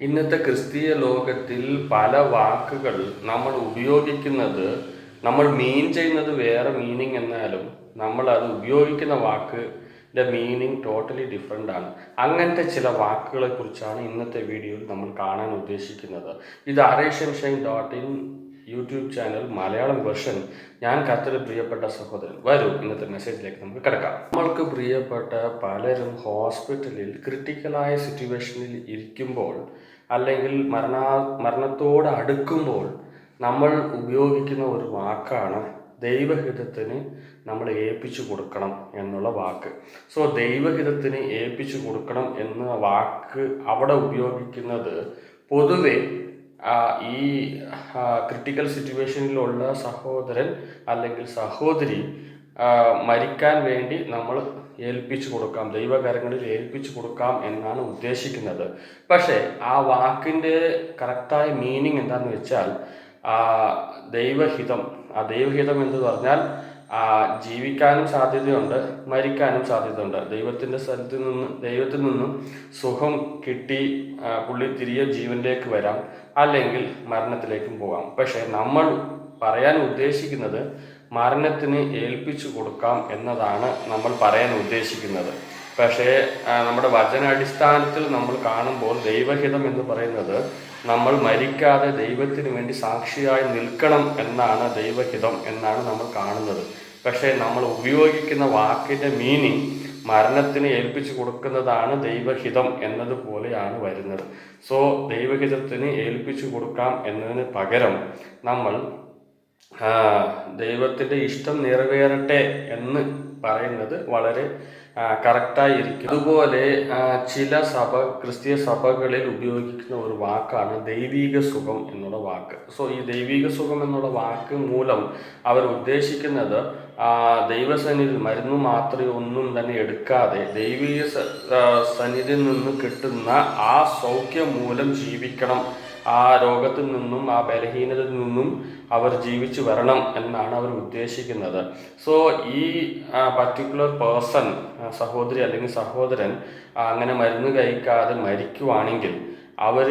ഇന്നത്തെ ക്രിസ്തീയ ലോകത്തിൽ പല വാക്കുകൾ നമ്മൾ ഉപയോഗിക്കുന്നത് നമ്മൾ മീൻ ചെയ്യുന്നത് വേറെ മീനിങ് എന്നാലും നമ്മൾ അത് ഉപയോഗിക്കുന്ന വാക്കിന്റെ മീനിങ് ടോട്ടലി ഡിഫറെന്റ് ആണ്. അങ്ങനത്തെ ചില വാക്കുകളെ കുറിച്ചാണ് ഇന്നത്തെ വീഡിയോയിൽ നമ്മൾ കാണാൻ ഉദ്ദേശിക്കുന്നത്. ഇത് ആരേഷ്യൻ shine dot in YouTube channel Malayalam version. ഞാൻ കത്തിൽ പ്രിയപ്പെട്ട സഹോദരൻ. വരൂ ഇന്നത്തെ മെസ്സേജിലേക്ക് നമുക്ക് കിടക്കാം. നമ്മൾക്ക് പ്രിയപ്പെട്ട പലരും ഹോസ്പിറ്റലിൽ ക്രിട്ടിക്കലായ സിറ്റുവേഷനിൽ ഇരിക്കുമ്പോൾ അല്ലെങ്കിൽ മരണ മരണത്തോട് അടുക്കുമ്പോൾ നമ്മൾ ഉപയോഗിക്കുന്ന ഒരു വാക്കാണ് ദൈവഹിതത്തിന് നമ്മൾ ഏൽപ്പിച്ചു കൊടുക്കണം എന്നുള്ള വാക്ക്. സോ ദൈവഹിതത്തിന് ഏൽപ്പിച്ചു കൊടുക്കണം എന്ന വാക്ക് അവിടെ ഉപയോഗിക്കുന്നത് പൊതുവെ ഈ ക്രിട്ടിക്കൽ സിറ്റുവേഷനിലുള്ള സഹോദരൻ അല്ലെങ്കിൽ സഹോദരി മരിക്കാൻ വേണ്ടി നമ്മൾ ഏൽപ്പിച്ചു കൊടുക്കാം. ദൈവകരങ്ങളിൽ ഏൽപ്പിച്ചു കൊടുക്കാം എന്നാണ് ഉദ്ദേശിക്കുന്നത്. പക്ഷേ ആ വാക്കിന്റെ കറക്റ്റായ മീനിങ് എന്താണെന്ന് വെച്ചാൽ ദൈവഹിതം. ആ ദൈവഹിതം എന്ന് പറഞ്ഞാൽ ജീവിക്കാനും സാധ്യതയുണ്ട് മരിക്കാനും സാധ്യതയുണ്ട്. ദൈവത്തിന്റെ സ്ഥലത്ത് നിന്ന് ദൈവത്തിൽ നിന്നും സുഖം കിട്ടി പുള്ളി തിരികെ ജീവനിലേക്ക് വരാം അല്ലെങ്കിൽ മരണത്തിലേക്കും പോകാം. പക്ഷേ നമ്മൾ പറയാൻ ഉദ്ദേശിക്കുന്നത് മരണത്തിന് ഏൽപ്പിച്ചു കൊടുക്കാം എന്നതാണ് നമ്മൾ പറയാൻ ഉദ്ദേശിക്കുന്നത്. പക്ഷേ നമ്മുടെ വചനാടിസ്ഥാനത്തിൽ നമ്മൾ കാണുമ്പോൾ ദൈവഹിതം എന്ന് പറയുന്നത് നമ്മൾ മരിക്കാതെ ദൈവത്തിന് വേണ്ടി സാക്ഷിയായി നിൽക്കണം എന്നാണ് ദൈവഹിതം എന്നാണ് നമ്മൾ കാണുന്നത്. പക്ഷേ നമ്മൾ ഉപയോഗിക്കുന്ന വാക്കിന്റെ മീനിങ് മരണത്തിന് ഏൽപ്പിച്ചു കൊടുക്കുന്നതാണ് ദൈവഹിതം എന്നതുപോലെയാണ് വരുന്നത്. സോ ദൈവഹിതത്തിന് ഏൽപ്പിച്ചു കൊടുക്കാം എന്നതിന് പകരം നമ്മൾ ആ, ദൈവത്തിന്റെ ഇഷ്ടം നിറവേറട്ടെ എന്ന് പറയുന്നത് വളരെ കറക്റ്റായിരിക്കും അതുപോലെ ചില സഭ ക്രിസ്തീയ സഭകളിൽ ഉപയോഗിക്കുന്ന ഒരു വാക്കാണ് ദൈവീക സുഖം എന്നുള്ള വാക്ക്. സോ ഈ ദൈവീക സുഖം എന്നുള്ള വാക്ക് മൂലം അവർ ഉദ്ദേശിക്കുന്നത് ദൈവസന്നിധി മരുന്ന് മാത്രമേ ഒന്നും തന്നെ എടുക്കാതെ ദൈവീക സന്നിധിയിൽ നിന്ന് കിട്ടുന്ന ആ സൗഖ്യം മൂലം ജീവിക്കണം ആ രോഗത്തിൽ നിന്നും ആ ബലഹീനതയിൽ നിന്നും അവർ ജീവിച്ചു വരണം എന്നാണ് അവർ ഉദ്ദേശിക്കുന്നത്. സോ ഈ പർട്ടിക്കുലർ പേഴ്സൺ സഹോദരി അല്ലെങ്കിൽ സഹോദരൻ അങ്ങനെ മരുന്ന് കഴിക്കാതെ മരിക്കുവാണെങ്കിൽ അവർ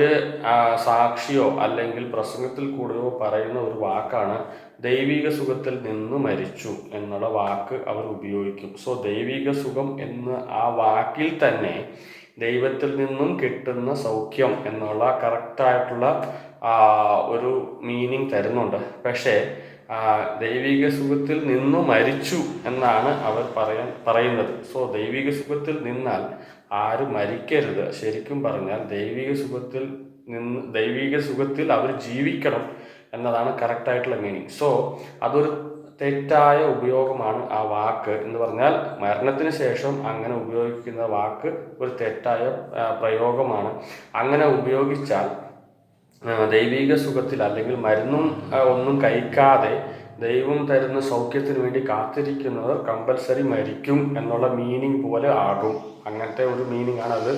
സാക്ഷിയോ അല്ലെങ്കിൽ പ്രസംഗത്തിൽ കൂടെയോ പറയുന്ന ഒരു വാക്കാണ് ദൈവിക സുഖത്തിൽ നിന്ന് മരിച്ചു എന്നുള്ള വാക്ക് അവർ ഉപയോഗിക്കും. സോ ദൈവിക സുഖം എന്ന് ആ വാക്കിൽ തന്നെ ദൈവത്തിൽ നിന്നും കിട്ടുന്ന സൗഖ്യം എന്നുള്ള കറക്റ്റായിട്ടുള്ള ഒരു മീനിങ് തരുന്നുണ്ട്. പക്ഷേ ദൈവിക സുഖത്തിൽ നിന്നു മരിച്ചു എന്നാണ് അവർ പറയാൻ പറയുന്നത്. സോ ദൈവിക സുഖത്തിൽ നിന്നാൽ ആരും മരിക്കരുത്. ശരിക്കും പറഞ്ഞാൽ ദൈവിക സുഖത്തിൽ നിന്ന് ദൈവിക സുഖത്തിൽ അവർ ജീവിക്കണം എന്നതാണ് കറക്റ്റായിട്ടുള്ള മീനിങ് സോ അതൊരു തെറ്റായ ഉപയോഗമാണ് ആ വാക്ക് എന്ന് പറഞ്ഞാൽ മരണത്തിന് ശേഷം അങ്ങനെ ഉപയോഗിക്കുന്ന വാക്ക് ഒരു തെറ്റായ പ്രയോഗമാണ്. അങ്ങനെ ഉപയോഗിച്ചാൽ ദൈവിക സുഖത്തിൽ അല്ലെങ്കിൽ മരുന്നും ഒന്നും കഴിക്കാതെ ദൈവം തരുന്ന സൗഖ്യത്തിന് വേണ്ടി കാത്തിരിക്കുന്നവർ കമ്പൽസറി മരിക്കും എന്നുള്ള മീനിങ് പോലെ ആകും. അങ്ങനത്തെ ഒരു മീനിങ് ആണ് അത്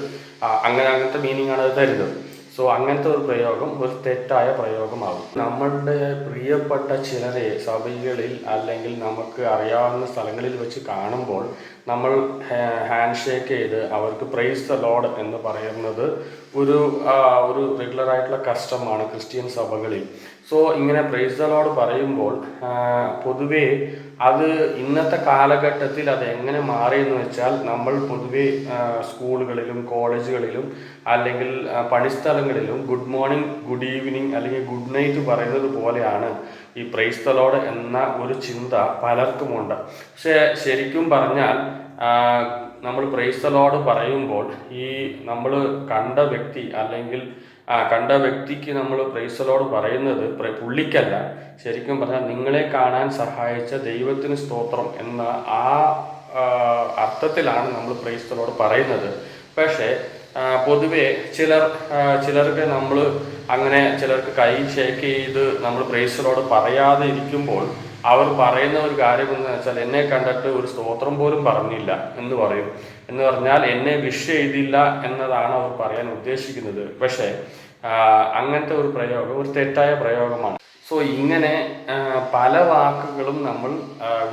അങ്ങനെ അങ്ങനത്തെ മീനിങ് ആണ് അത് തരുന്നത്. സോ അങ്ങനത്തെ ഒരു പ്രയോഗം ഒരു തെറ്റായ പ്രയോഗമാകും. നമ്മളുടെ പ്രിയപ്പെട്ട ചിലരെ സഭകളിൽ അല്ലെങ്കിൽ നമുക്ക് അറിയാവുന്ന സ്ഥലങ്ങളിൽ വെച്ച് കാണുമ്പോൾ നമ്മൾ ഹാൻഡ് ഷേക്ക് ചെയ്ത് അവർക്ക് പ്രൈസ് ദ ലോഡ് എന്ന് പറയുന്നത് ഒരു ഒരു റെഗുലർ ആയിട്ടുള്ള കസ്റ്റമാണ് ക്രിസ്ത്യൻ സഭകളിൽ. സോ ഇങ്ങനെ പ്രൈസ് ദ ലോഡ് പറയുമ്പോൾ പൊതുവേ അത് ഇന്നത്തെ കാലഘട്ടത്തിൽ അത് എങ്ങനെ മാറി എന്ന് വെച്ചാൽ നമ്മൾ പൊതുവേ സ്കൂളുകളിലും കോളേജുകളിലും അല്ലെങ്കിൽ പണിസ്ഥലങ്ങളിലും ഗുഡ് മോർണിംഗ് ഗുഡ് ഈവനിങ് അല്ലെങ്കിൽ ഗുഡ് നൈറ്റ് പറയുന്നത് പോലെയാണ്. ഈ പ്രൈസ് ദ ലോഡ് എന്ന ഒരു ചിന്ത പലർക്കുമുണ്ട്. പക്ഷേ ശരിക്കും പറഞ്ഞാൽ നമ്മൾ പ്രൈസ് ദ ലോഡ് പറയുമ്പോൾ ഈ നമ്മൾ കണ്ട വ്യക്തി അല്ലെങ്കിൽ ആ, കണ്ട വ്യക്തിക്ക് നമ്മൾ പ്രൈസ് ദ ലോഡ് പറയുന്നത് പുള്ളിക്കല്ല. ശരിക്കും പറഞ്ഞാൽ നിങ്ങളെ കാണാൻ സഹായിച്ച ദൈവത്തിന് സ്തോത്രം എന്ന ആ അർത്ഥത്തിലാണ് നമ്മൾ പ്രൈസ് ദ ലോഡ് പറയുന്നത്. പക്ഷേ പൊതുവെ ചിലർ ചിലർക്ക് നമ്മൾ അങ്ങനെ ചിലർക്ക് കൈ ഷേക്ക് ചെയ്ത് നമ്മൾ പ്രേസറോട് പറയാതെ ഇരിക്കുമ്പോൾ അവർ പറയുന്ന ഒരു കാര്യം എന്ന് വെച്ചാൽ എന്നെ കണ്ടിട്ട് ഒരു സ്തോത്രം പോലും പറഞ്ഞില്ല എന്ന് പറയും. എന്ന് പറഞ്ഞാൽ എന്നെ വിഷ് ചെയ്തില്ല എന്നതാണ് അവർ പറയാൻ ഉദ്ദേശിക്കുന്നത്. പക്ഷേ അങ്ങനത്തെ ഒരു പ്രയോഗം ഒരു തെറ്റായ പ്രയോഗമാണ്. സോ ഇങ്ങനെ പല വാക്കുകളും നമ്മൾ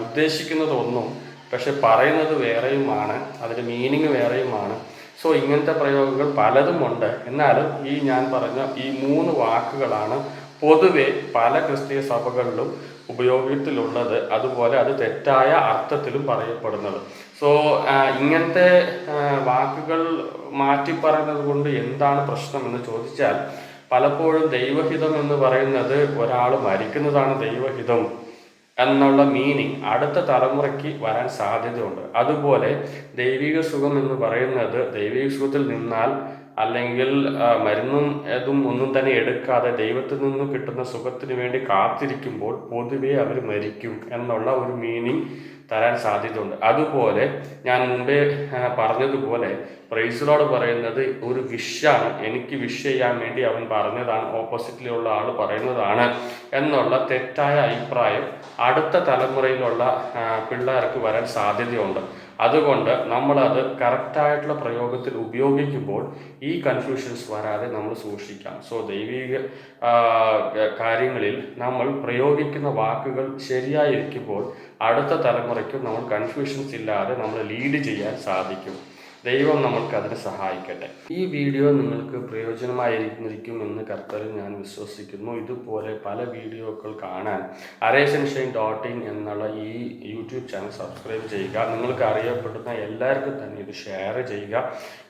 ഉദ്ദേശിക്കുന്നതൊന്നും ഉദ്ദേശിക്കുന്നത് പക്ഷെ പറയുന്നത് വേറെയുമാണ് അതിന്റെ മീനിങ് വേറെയുമാണ്. സോ ഇങ്ങനത്തെ പ്രയോഗങ്ങൾ പലതും ഉണ്ട്. എന്നാലും ഈ ഞാൻ പറഞ്ഞ ഈ മൂന്ന് വാക്കുകളാണ് പൊതുവെ പല ക്രിസ്തീയ സഭകളിലും ഉപയോഗത്തിലുള്ളത്. അതുപോലെ അത് തെറ്റായ അർത്ഥത്തിലും പറയപ്പെടുന്നത്. സോ ഇങ്ങനത്തെ വാക്കുകൾ മാറ്റി പറയുന്നത് കൊണ്ട് എന്താണ് പ്രശ്നം എന്ന് ചോദിച്ചാൽ പലപ്പോഴും ദൈവഹിതം എന്ന് പറയുന്നത് ഒരാൾ മരിക്കുന്നതാണ് ദൈവഹിതം. എന്നുള്ള മീനിങ് അടുത്ത തലമുറയ്ക്ക് വരാൻ സാധ്യതയുണ്ട്. അതുപോലെ ദൈവിക സുഖം എന്ന് പറയുന്നത് ദൈവിക സുഖത്തിൽ നിന്നാൽ അല്ലെങ്കിൽ മരുന്നും അതും ഒന്നും തന്നെ എടുക്കാതെ ദൈവത്തിൽ നിന്ന് കിട്ടുന്ന സുഖത്തിന് വേണ്ടി കാത്തിരിക്കുമ്പോൾ പൊതുവെ അവർ മരിക്കും എന്നുള്ള ഒരു മീനിങ് തരാൻ സാധ്യതയുണ്ട്. അതുപോലെ ഞാൻ മുമ്പേ പറഞ്ഞതുപോലെ പ്രൈസിലോട് പറയുന്നത് ഒരു വിഷാണ്. എനിക്ക് വിഷ് ചെയ്യാൻ വേണ്ടി അവൻ പറഞ്ഞതാണ് ഓപ്പോസിറ്റിലുള്ള ആൾ പറയുന്നതാണ് എന്നുള്ള തെറ്റായ അഭിപ്രായം അടുത്ത തലമുറയിലുള്ള പിള്ളേർക്ക് വരാൻ സാധ്യതയുണ്ട്. അതുകൊണ്ട് നമ്മൾ നമ്മളത് കറക്റ്റായിട്ടുള്ള പ്രയോഗത്തിൽ ഉപയോഗിക്കുമ്പോൾ ഈ കൺഫ്യൂഷൻസ് വരാതെ നമ്മൾ സൂക്ഷിക്കാം. സോ ദൈവിക കാര്യങ്ങളിൽ നമ്മൾ പ്രയോഗിക്കുന്ന വാക്കുകൾ ശരിയായിരിക്കുമ്പോൾ അടുത്ത തലമുറയ്ക്കും നമ്മൾ കൺഫ്യൂഷൻസ് ഇല്ലാതെ നമ്മൾ ലീഡ് ചെയ്യാൻ സാധിക്കും. ദൈവം നമ്മൾക്ക് അതിന് സഹായിക്കട്ടെ. ഈ വീഡിയോ നിങ്ങൾക്ക് പ്രയോജനമായിരിക്കും എന്ന് കർത്തരിൽ ഞാൻ വിശ്വസിക്കുന്നു. ഇതുപോലെ പല വീഡിയോകൾ കാണാൻ അരേസൻഷൈൻ ഡോട്ട് ഇൻ എന്നുള്ള ഈ യൂട്യൂബ് ചാനൽ സബ്സ്ക്രൈബ് ചെയ്യുക. നിങ്ങൾക്ക് അറിയപ്പെടുന്ന എല്ലാവർക്കും തന്നെ ഇത് ഷെയർ ചെയ്യുക.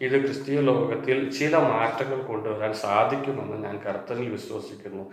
ഇത് ക്രിസ്തീയ ലോകത്തിൽ ചില മാറ്റങ്ങൾ കൊണ്ടുവരാൻ സാധിക്കുമെന്ന് ഞാൻ കർത്തരിൽ വിശ്വസിക്കുന്നു.